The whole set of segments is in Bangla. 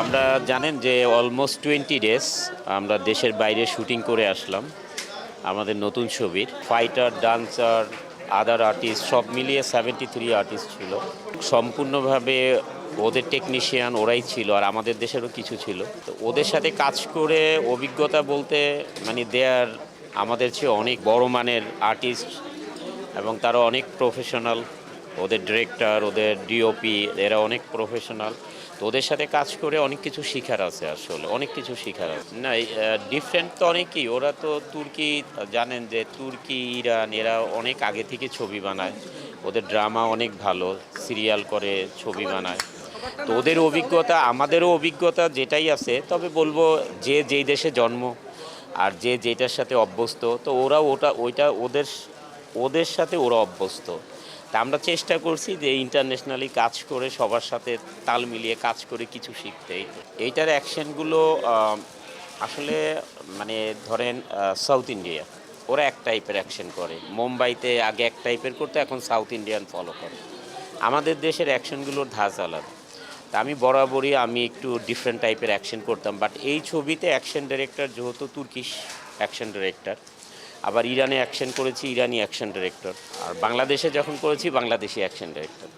আমরা জানেন যে অলমোস্ট টোয়েন্টি ডেজ আমরা দেশের বাইরে শুটিং করে আসলাম, আমাদের নতুন ছবির। ফাইটার ডান্সার আদার আর্টিস্ট সব মিলিয়ে সেভেন্টি থ্রি আর্টিস্ট ছিল। সম্পূর্ণভাবে ওদের টেকনিশিয়ান ওরাই ছিল আর আমাদের দেশেরও কিছু ছিল। তো ওদের সাথে কাজ করে অভিজ্ঞতা বলতে মানে দেয়ার আমাদের চেয়ে অনেক বড় মানের আর্টিস্ট এবং তারা অনেক প্রফেশনাল ওদের ডিরেক্টর ওদের ডিওপি এরা অনেক প্রফেশনাল তো ওদের সাথে কাজ করে অনেক কিছু শিখার আছে আসলে, অনেক কিছু শিখার আছে। না ডিফারেন্ট তো অনেকই, ওরা তো তুর্কি, জানেন যে তুর্কি, ইরান, এরা অনেক আগে থেকে ছবি বানায়। ওদের ড্রামা অনেক ভালো সিরিয়াল করে ছবি বানায়। তো ওদের অভিজ্ঞতা, আমাদেরও অভিজ্ঞতা যেটাই আছে, তবে বলব যে যেই দেশে জন্ম আর যে যেটার সাথে অভ্যস্ত, তো ওরা ওটা, ওইটা ওদের ওদের সাথে ওরা অভ্যস্ত। তা আমরা চেষ্টা করছি যে ইন্টারন্যাশনালি কাজ করে সবার সাথে তাল মিলিয়ে কাজ করে কিছু শিখতে। এইটার অ্যাকশনগুলো আসলে মানে ধরেন সাউথ ইন্ডিয়া ওরা এক টাইপের অ্যাকশন করে। মুম্বাইতে আগে এক টাইপের করতো, এখন সাউথ ইন্ডিয়ান ফলো করে। আমাদের দেশের অ্যাকশনগুলোর ধাঁচ আলাদা। তা আমি বরাবরই আমি একটু ডিফারেন্ট টাইপের অ্যাকশন করতাম বাট এই ছবিতে অ্যাকশন ডিরেক্টর যেহেতু তুর্কিশ অ্যাকশন ডিরেক্টর আবার ইরানে অ্যাকশন করেছি, ইরানি অ্যাকশন ডিরেক্টর আর বাংলাদেশে যখন করেছি, বাংলাদেশি অ্যাকশন ডিরেক্টর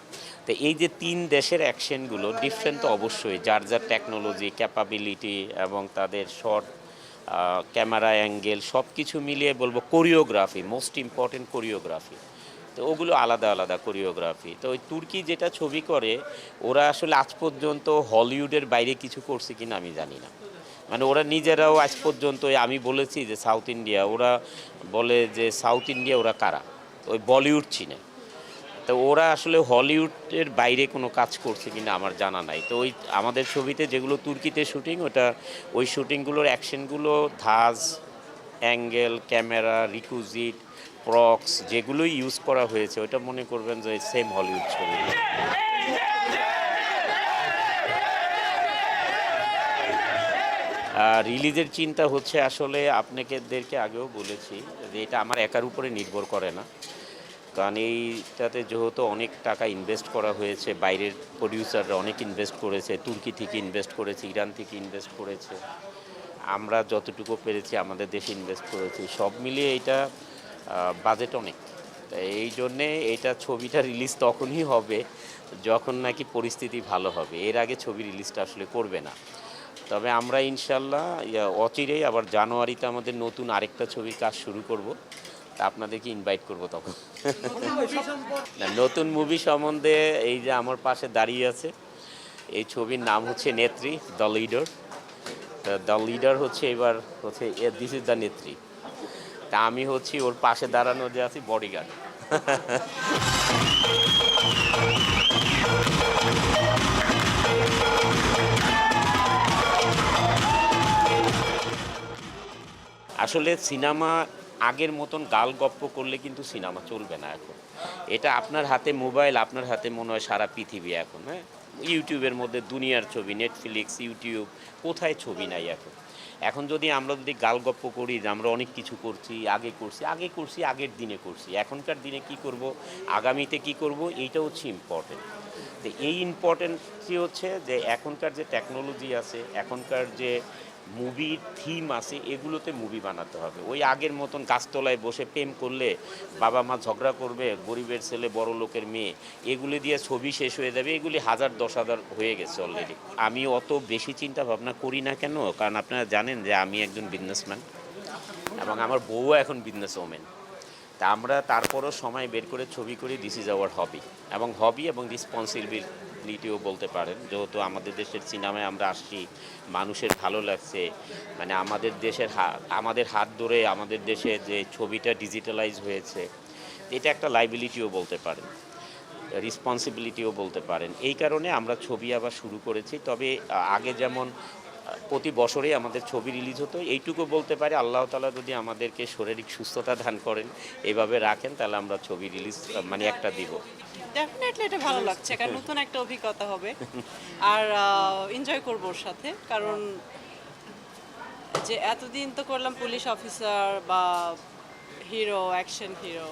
তো এই যে তিন দেশের অ্যাকশনগুলো ডিফারেন্ট তো অবশ্যই। যার যার টেকনোলজি ক্যাপাবিলিটি এবং তাদের শর্ট ক্যামেরা অ্যাঙ্গেল সব কিছু মিলিয়ে বলব কোরিওগ্রাফি মোস্ট ইম্পর্টেন্ট কোরিওগ্রাফি তো ওগুলো আলাদা আলাদা কোরিওগ্রাফি তো ওই তুর্কি যেটা ছবি করে, ওরা আসলে আজ পর্যন্ত হলিউডের বাইরে কিছু করছে কিনা আমি জানি না। মানে ওরা নিজেরাও আজ পর্যন্ত আমি বলেছি যে সাউথ ইন্ডিয়া ওরা বলে যে সাউথ ইন্ডিয়া ওরা কারা? ওই বলিউড চিনে। তো ওরা আসলে হলিউডের বাইরে কোনো কাজ করছে কিনা আমার জানা নাই। তো ওই আমাদের ছবিতে যেগুলো তুর্কিতে শুটিং ওটা ওই শুটিংগুলোর অ্যাকশনগুলো ধাজ অ্যাঙ্গেল ক্যামেরা রিকুজিট প্রক্স যেগুলোই ইউজ করা হয়েছে, ওটা মনে করবেন যে সেম হলিউড ছবি। রিলিজের চিন্তা হচ্ছে আসলে আপনাদেরকে আগেও বলেছি যে এটা আমার একার উপরে নির্ভর করে না। কারণ এইটাতে যেহেতু অনেক টাকা ইনভেস্ট করা হয়েছে, বাইরের প্রডিউসাররা অনেক ইনভেস্ট করেছে, তুর্কি থেকে ইনভেস্ট করেছে, ইরান থেকে ইনভেস্ট করেছে। আমরা যতটুকু পেরেছি আমাদের দেশে ইনভেস্ট করেছি। সব মিলিয়ে এটা বাজেট অনেক। এই জন্যে এটা ছবিটা রিলিজ তখনই হবে, যখন নাকি পরিস্থিতি ভালো হবে। এর আগে ছবি রিলিজটা আসলে করবে না। তবে আমরা ইনশাল্লাহ অচিরেই আবার জানুয়ারিতে আমাদের নতুন আরেকটা ছবির কাজ শুরু করব। তা আপনাদেরকে ইনভাইট করব তখন। নতুন মুভি সম্বন্ধে এই যে আমার পাশে দাঁড়িয়ে আছে, এই ছবির নাম হচ্ছে নেত্রী দ্য লিডার দ্য লিডার হচ্ছে এবার হচ্ছে দিস ইজ দ্য নেত্রী। তা, আমি হচ্ছি ওর পাশে দাঁড়ানো যে আছি বডিগার্ড আসলে সিনেমা আগের মতন গাল গপ্প করলে কিন্তু সিনেমা চলবে না এখন। এটা আপনার হাতে মোবাইল, আপনার হাতে মনে হয় সারা পৃথিবী এখন হ্যাঁ? ইউটিউবের মধ্যে দুনিয়ার ছবি নেটফ্লিক্স ইউটিউব কোথায় ছবি নাই এখন? এখন যদি আমরা যদি গাল গপ্প করি, যে আমরা অনেক কিছু করছি, আগে করছি আগে করছি, আগের দিনে করছি, এখনকার দিনে কি করব, আগামীতে কি করব, এইটা হচ্ছে ইম্পর্টেন্ট তো এই ইম্পর্টেন্টটি হচ্ছে যে এখনকার যে টেকনোলজি আছে, এখনকার যে মুভির থিম আছে, এগুলোতে মুভি বানাতে হবে। ওই আগের মতন গাছতলায় বসে প্রেম করলে বাবা মা ঝগড়া করবে, গরিবের ছেলে, বড় লোকের মেয়ে, এগুলি দিয়ে ছবি শেষ হয়ে যাবে, এগুলি হাজার, দশ হাজার হয়ে গেছে অলরেডি আমি অত বেশি চিন্তা ভাবনা করি না কেন? কারণ আপনারা জানেন যে আমি একজন বিজনেসম্যান এবং আমার বউও এখন বিজনেস ওমেন তা আমরা তারপরও সময় বের করে ছবি করি দিস ইজ আওয়ার হবি এবং হবি এবং রেসপন্সিবিলিটিও বলতে পারেন। যেহেতু আমাদের দেশের সিনেমায় আমরা আসছি, মানুষের ভালো লাগছে মানে আমাদের দেশের হাত আমাদের হাত ধরে আমাদের দেশে যে ছবিটা ডিজিটালাইজ হয়েছে, এটা একটা লাইবিলিটিও বলতে পারেন রেসপন্সিবিলিটিও বলতে পারেন। এই কারণে আমরা ছবি আবার শুরু করেছি। তবে আগে যেমন প্রতি বছরেই আমাদের ছবি রিলিজ হতো। এইটুকু বলতে পারি, আল্লাহ তালা যদি আমাদেরকে শারীরিক সুস্থতা দান করেন এইভাবে রাখেন, তাহলে আমরা ছবি রিলিজ মানে একটা দিব। ডেফিনেটলি এটা ভালো লাগছে, কারণ নতুন একটা অভিজ্ঞতা হবে। আর এনজয় করব ওর সাথে, কারণ যে এতদিন তো করলাম পুলিশ অফিসার বা হিরো, অ্যাকশন হিরো।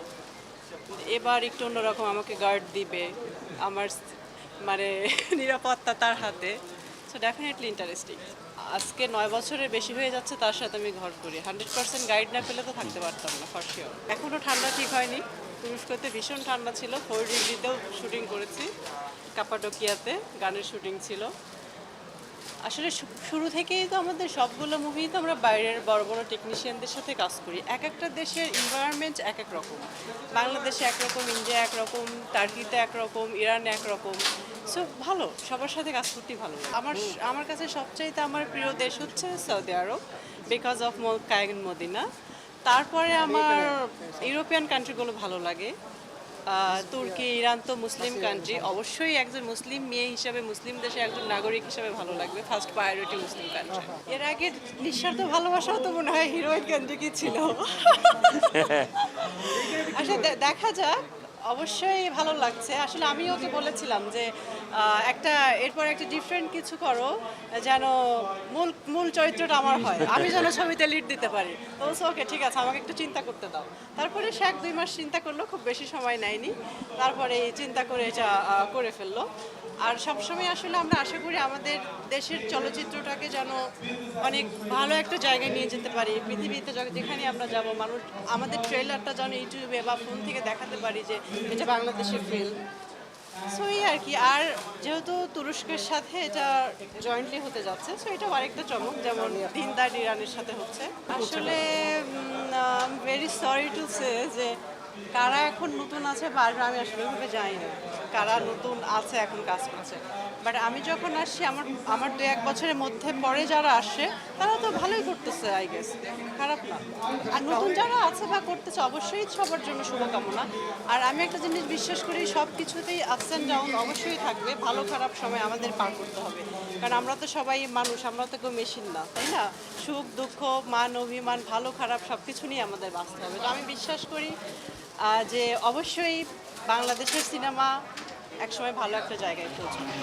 এবার একটু অন্যরকম, আমাকে গার্ড দিবে, আমার মানে নিরাপত্তা তার হাতে। সো ডেফিনেটলি ইন্টারেস্টিং আজকে নয় বছরের বেশি হয়ে যাচ্ছে, তার সাথে আমি ঘর করি। হান্ড্রেড পার্সেন্ট গাইড না পেলে তো থাকতে পারতাম না ফর্সিও এখনও ঠান্ডা ঠিক হয়নি। তুরস্কতে ভীষণ ঠান্ডা ছিল ফোর ডিগ্রিতেও শুটিং করেছি। কাপাডোকিয়াতে গানের শুটিং ছিল। আসলে শুরু থেকেই তো আমাদের সবগুলো মুভি তো আমরা বাইরের বড় বড় টেকনিশিয়ানদের সাথে কাজ করি। এক একটা দেশের এনভায়রনমেন্ট এক এক রকম। বাংলাদেশে একরকম ইন্ডিয়া একরকম টার্কিতে একরকম ইরানে একরকম সো ভালো সবার সাথে কাজ করতেই ভালো। আমার আমার কাছে সবচাইতে আমার প্রিয় দেশ হচ্ছে সৌদি আরব বিকজ অফ কায়ন মদিনা। তারপরে আমার ইউরোপিয়ান কান্ট্রিগুলো ভালো লাগে। তুর্কি ইরান তো মুসলিম কান্ট্রি অবশ্যই একজন মুসলিম মেয়ে হিসাবে মুসলিম দেশে একজন নাগরিক হিসাবে ভালো লাগবে। ফার্স্ট প্রায়োরিটি মুসলিম কান্ট্রি এর আগে নিঃস্বার্থ ভালোবাসাও তো মনে হয় হিরোইন কান্ট্রি কি ছিল? আসলে দেখা যাক। অবশ্যই ভালো লাগছে। আসলে আমি ওকে বলেছিলাম যে একটা, এরপর একটা ডিফারেন্ট কিছু করো, যেন মূল মূল চরিত্রটা আমার হয়। আমি যেন ছবিতে লিড দিতে পারি। তো ওকে, ঠিক আছে, আমাকে একটু চিন্তা করতে দাও। তারপরে সে এক দুই মাস চিন্তা করল, খুব বেশি সময় নেয়নি। তারপরে চিন্তা করে এটা করে ফেলল। আর সবসময় আসলে আমরা আশা করি আমাদের দেশের চলচ্চিত্রটাকে যেন অনেক ভালো একটা জায়গায় নিয়ে যেতে পারি। পৃথিবীতে যেখানে আমরা যাব, মানুষ, আমাদের ট্রেলারটা যেন ইউটিউবে বা ফোন থেকে দেখাতে পারি যে এটা বাংলাদেশের ফিল্ম সো এই আর কি। আর যেহেতু তুরস্কের সাথে এটা জয়েন্টলি হতে যাচ্ছে সো এটা আরেকটা চমক যেমন দিনদার ইরানের সাথে হচ্ছে। আসলে ভেরি সরি টু সে যে কারা এখন নতুন আছে বা আমি আসলে ওইভাবে জানি না কারা নতুন আছে, এখন কাজ করছে। বাট আমি যখন আসছি, আমার আমার দু এক বছরের মধ্যে পরে যারা আসে, তারা তো ভালোই করতেছে আই গেস খারাপ না। আর নতুন যারা আছে বা করতেছে, অবশ্যই সবার জন্য শুভকামনা। আর আমি একটা জিনিস বিশ্বাস করি, সব কিছুতেই আপস অ্যান্ড ডাউন অবশ্যই থাকবে। ভালো খারাপ সময় আমাদের পার করতে হবে। কারণ আমরা তো সবাই মানুষ, আমরা তো কেউ মেশিন না, তাই না? সুখ, দুঃখ, মান, অভিমান, ভালো, খারাপ সব কিছু নিয়ে আমাদের বাঁচতে হবে। তো আমি বিশ্বাস করি যে অবশ্যই বাংলাদেশের সিনেমা একসময় ভালো একটা জায়গায় পৌঁছবে।